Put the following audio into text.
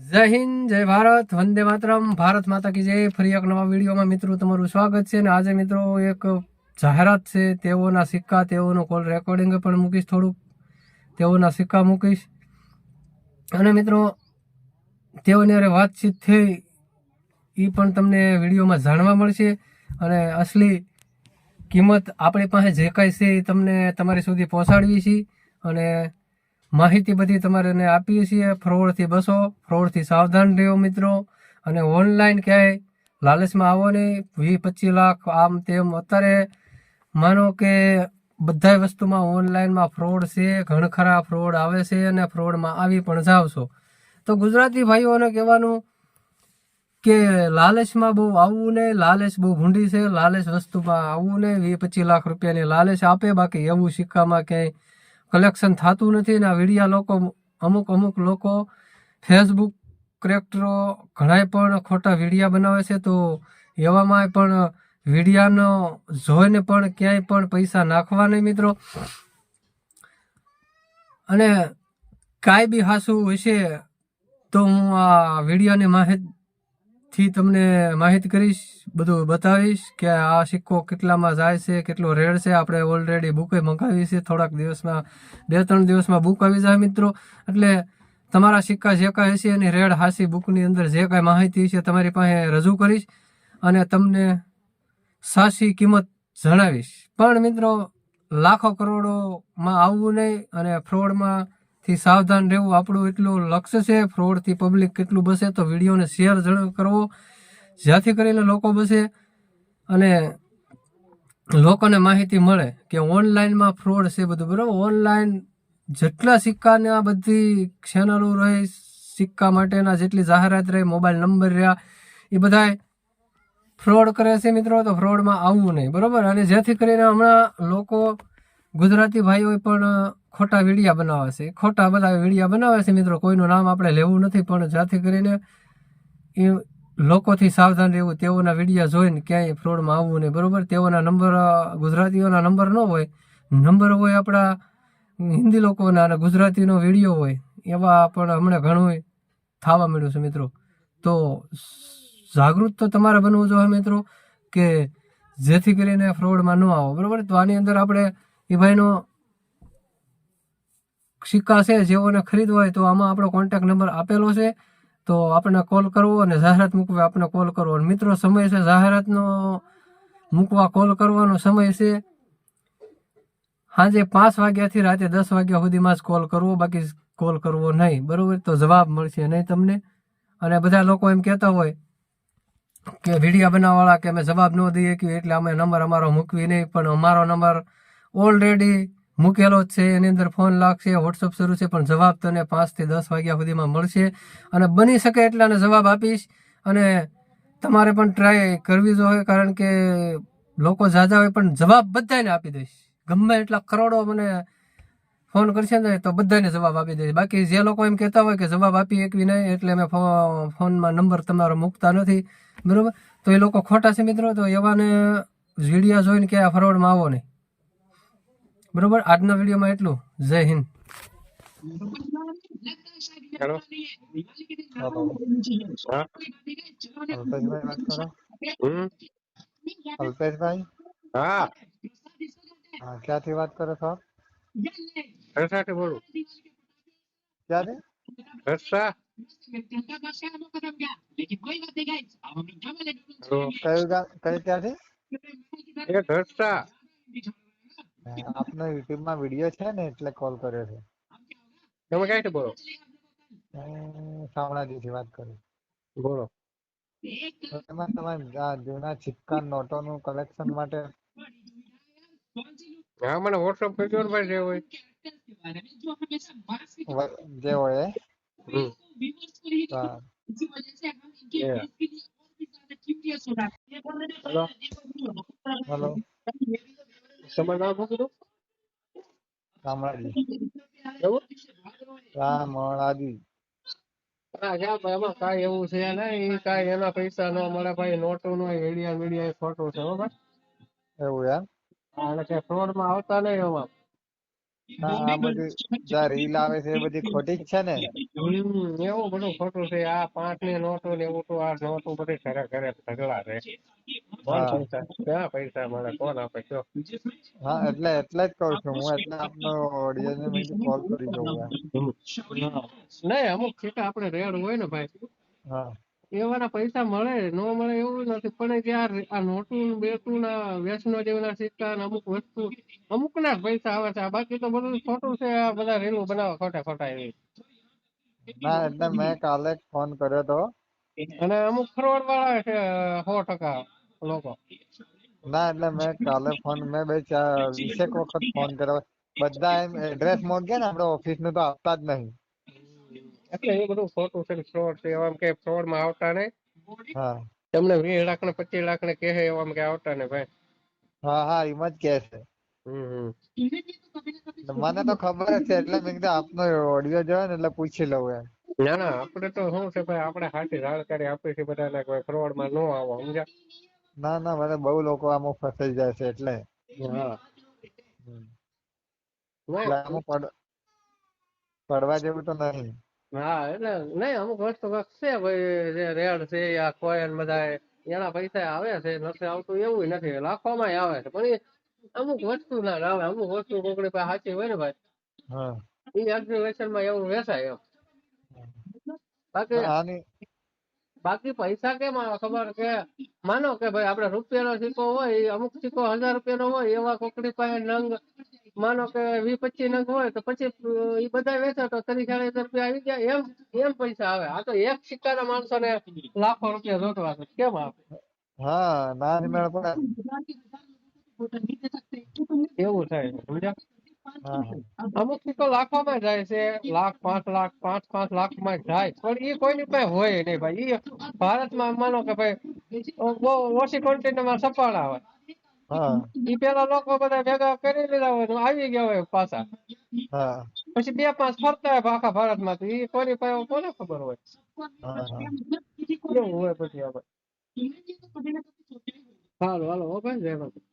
જય હિન્દ, જય ભારત, વંદે માતરમ. ભારત માતા કી જય. ફરી એક નવા વિડીયોમાં મિત્રો તમારું સ્વાગત છે અને આજે મિત્રો એક જાહેરાત છે, તેઓના સિક્કા, તેઓનો કોલ રેકોર્ડિંગ પણ મૂકીશ થોડુંક. તેઓના સિક્કા મૂકીશ. અને મિત્રો, તેઓની અરે વાતચીત થઈ એ પણ તમને વિડીયોમાં જાણવા મળશે. અને અસલી કિંમત આપણી પાસે જે કાંઈ છે એ તમને તમારી સુધી પહોંચાડવી છે. અને માહિતી બધી તમારે એને આપીએ છીએ. ફ્રોડથી બસો, ફ્રોડથી સાવધાન રહ્યો મિત્રો. અને ઓનલાઈન ક્યાંય લાલચમાં આવો નહીં. વીસ, પચીસ લાખ, આમ તેમ અત્યારે માનો કે બધા વસ્તુમાં ઓનલાઈનમાં ફ્રોડ છે, ઘણખરા ફ્રોડ આવે છે અને ફ્રોડમાં આવી પણ જાવશો તો ગુજરાતી ભાઈઓને કહેવાનું કે લાલચમાં બહુ આવવું નહીં, લાલચ બહુ ભૂંડી છે, લાલચ વસ્તુમાં આવવું નહીં. વીસ, પચીસ લાખ રૂપિયાની લાલચ આપે, બાકી એવું સિક્કામાં ક્યાંય કલેક્શન થતું નથી ને આ વિડીયા લોકો અમુક અમુક લોકો ફેસબુક ક્રેક્ટરો ઘણાય પણ ખોટા વિડીયા બનાવે છે તો એવામાં પણ વિડીયાનો જોઈને પણ ક્યાંય પણ પૈસા નાખવા નહીં મિત્રો. અને કાંઈ બી હાસું હશે તો હું આ વિડીયાની માહિતીથી તમને માહિત કરીશ, બધું બતાવીશ કે આ સિક્કો કેટલામાં જાય છે, કેટલો રેડ છે. આપણે ઓલરેડી બુકે મંગાવી છે. થોડાક દિવસમાં, બે ત્રણ દિવસમાં બુક આવી જાય મિત્રો. એટલે તમારા સિક્કા જે કાંઈ હશે એની રેડ હાસી બુકની અંદર જે કાંઈ માહિતી છે તમારી પાસે રજૂ કરીશ અને તમને સાચી કિંમત જણાવીશ. પણ મિત્રો, લાખો કરોડોમાં આવવું નહીં અને ફ્રોડમાં થી સાવધાન રહેવું આપણું એટલું લક્ષ્ય છે ફ્રોડથી પબ્લિક કેટલું બસે તો વિડીયોને શેર કરવો. જ્યાંથી કરીને લોકો બસે અને લોકોને માહિતી મળે કે ઓનલાઈનમાં ફ્રોડ છે બધું, બરાબર? ઓનલાઈન જેટલા સિક્કાને આ બધી ચેનલો રહે, સિક્કા માટેના જેટલી જાહેરાત રહે મોબાઈલ નંબર રહ્યા, એ બધાય ફ્રોડ કરે છે મિત્રો, તો ફ્રોડમાં આવવું નહીં, બરાબર? અને જેથી કરીને હમણાં લોકો ગુજરાતી ભાઈઓ પણ ખોટા વિડીયા બનાવે છે. ખોટા બધા વિડીયા બનાવે છે મિત્રો. કોઈનું નામ આપણે લેવું નથી, પણ જેથી કરીને એ લોકોથી સાવધાન રહેવું, તેઓના વિડીયા જોઈને ક્યાંય ફ્રોડમાં આવવું નહીં, બરાબર? તેઓના નંબર ગુજરાતીઓના નંબર ન હોય. નંબર હોય આપણા હિન્દી લોકોના અને ગુજરાતીનો વીડિયો હોય, એવા પણ હમણાં ઘણું થવા મળ્યું છે મિત્રો. તો જાગૃત તો તમારે બનવું જોઈએ મિત્રો, કે જેથી કરીને ફ્રોડમાં ન આવો, બરાબર? તો આની અંદર આપણે એ ભાઈનો સિક્કા છે જેઓને ખરીદવા હોય તો આમાં આપણો કોન્ટેક નંબર આપેલો છે. તો આપણને કોલ કરવો અને જાહેરાત મૂકવી આપણને કોલ કરવો. અને મિત્રો, સમય છે, જાહેરાતનો મૂકવા કોલ કરવાનો સમય છે. સાંજે પાંચ વાગ્યાથી રાતે દસ વાગ્યા સુધીમાં જ કોલ કરવો, બાકી કોલ કરવો નહીં. બરાબર? તો જવાબ મળશે નહીં તમને. અને બધા લોકો એમ કહેતા હોય કે વિડીયા બનાવવાળા કે અમે જવાબ ન દઈએ કે એટલે અમે નંબર અમારો મૂકવી નહીં. પણ અમારો નંબર ઓલરેડી મૂકેલો જ છે. એની અંદર ફોન લાગશે વોટ્સઅપ શરૂ છે, પણ જવાબ તને પાંચથી દસ વાગ્યા સુધીમાં મળશે. અને બની શકે એટલાને જવાબ આપીશ. અને તમારે પણ ટ્રાય કરવી જોઈએ, કારણ કે લોકો ઝાઝા હોય પણ જવાબ બધાને આપી દઈશ. ગમે એટલા કરોડો મને ફોન કરશે ને તો બધાને જવાબ આપી દઈશ. બાકી જે લોકો એમ કહેતા હોય કે જવાબ આપી એકવી નહીં, એટલે અમે ફોનમાં નંબર તમારો મૂકતા નથી. બરાબર? તો એ લોકો ખોટા છે મિત્રો. તો એવાને વિડીયા જોઈને કે આ ફ્રોડમાં આવો નહીં. બરોબર આજના વિડીયોમાં એટલું જય હિન્દ હેલો હેલો હા અલ્પેશભાઈ વાત કરો હમ અલ્પેશભાઈ હા હા ક્યાંથી વાત કરો છો હર્ષાથી બોલું ક્યાંથી હર્ષા હેલો કયું ગામ કઈ ક્યાંથી એક હર્ષા હા, આપનો યુટ્યુબમાં વીડિયો છે ને એટલે કોલ કર્યો છે. તમે ક્યાંથી બોલો? હું થી વાત કરું. બોલો. એમાં તમારે આ જૂના સિક્કા નોટોનું કલેક્શન માટે હા મને વોટ્સઅપ કરજો ને ભાઈ જે હોય. જે હોય હેલો હલો તમારું નામ શું કીધું રામળાજી એવું? રામળાજી એમાં કાંઈ એવું છે નહીં. કાંઈ એના પૈસા ન મળે ભાઈ નોટો નો મીડિયા મીડિયા ખોટું છે હો ભાઈ. એવું યાર એટલે કે ફ્રોડમાં આવતા નહીં એમાં આ બધી જે રીલ આવે છે એ બધી ખોટી જ છે ને હમ એવું બધું ખોટું છે આ પાંચની નોટો ને એવું તો આ નોટો બધી ઘરે ઘરે ઢગલા છે પૈસા ક્યાં પૈસા મળે કોણ આપે કયો હા એટલે એટલે જ કહું છું હું એટલે આપનો ઓડિયો ને કોલ કરી દઉં નહીં અમુક ઠેકા આપણે રેડ હોય ને ભાઈ હા એવાના પૈસા મળે ન મળે એવું નથી. પણ જ્યાં આ નોટું બેટું ના વૈષ્ણો ના સિક્કા ને અમુક વસ્તુ અમુક ના પૈસા આવે છે. બાકી તો બધું ખોટું છે. આ બધા રેલું બનાવે ખોટા ખોટા એવી. ના એટલે મેં કાલે ફોન કર્યો તો. અને અમુક ફ્રોડ વાળા છે સો ટકા લોકો. ના એટલે મેં કાલે ફોન મેં બે ચાર વીસેક વખત ફોન કર્યો. બધા એમ એડ્રેસ માંગે ને આપડે ઓફિસનું તો આપતા જ નહીં. એટલે એ બધું ખોટું છે ફ્રોડ છે. એવા કે ફ્રોડમાં આવતા ને હા. તમને વીસ લાખ ને પચીસ લાખ ને કહે એવા કે આવતા ને ભાઈ. હા હા એમ જ કે છે. મને તો ખબર જ છે એટલે મેં કીધું આપનો ઓડિયો જોયો ને એટલે પૂછી લઉં એમ. ના ના આપણે તો શું છે ભાઈ આપણે સાચી જાણકારી આપી છે બધાને ફ્રોડમાં નો આવો સમજ્યા? ના ના મને બહુ લોકો આમાં ફસાઈ જાય છે એટલે. હા. પડવા જેવું તો નહીં. હા એટલે નહીં અમુક વસ્તુ છે ભાઈ જે રેડ છે યા કોઈન બધા એના પૈસા આવે છે નથી આવતું એવું નથી લાખોમાં આવે છે. પણ અમુક વસ્તુ ના આવે અમુક વસ્તુ કોકડી પાસે સાચી હોય ને ભાઈ. એ એક્ઝિબિશનમાં એવું વેચાય એમ. બાકી બાકી પૈસા કેમ આવે? ખબર કે માનો કે ભાઈ આપણે રૂપિયાનો સિક્કો હોય એ અમુક સિક્કો હજાર રૂપિયાનો હોય એવા કોકડી પાસે નંગ માનો કે વી પચીસ નંગ હોય તો પછી એ બધા વેચો તો ત્રીસ ચાલીસ રૂપિયા આવી ગયા એમ એમ પૈસા આવે. આ તો એક સિક્કાના માણસોને લાખો રૂપિયા જોતવા છે. કેમ આપે હા ના મેળ પડે. એવું થાય. સમજ્યા? અમુક સિક્કો લાખોમાં જાય છે. લાખ પાંચ લાખ પાંચ પાંચ લાખમાં જાય. પણ એ કોઈની પાસે હોય નહીં ભાઈ. એ ભારતમાં માનો કે ભાઈ બહુ ઓછી ક્વોન્ટિટી માં સપાડા હોય. હા ઈ પેલા લોકો બધા ભેગા કરી લીધા હોય આવી ગયા હોય પાછા. પછી બે પાંચ ફરતા હોય આખા ભારતમાં તો ઈ કોની પાસે કોને ખબર હોય? હા હા. હોય પછી આપણે હાલો હાલો હો ભાઈ જય માતા.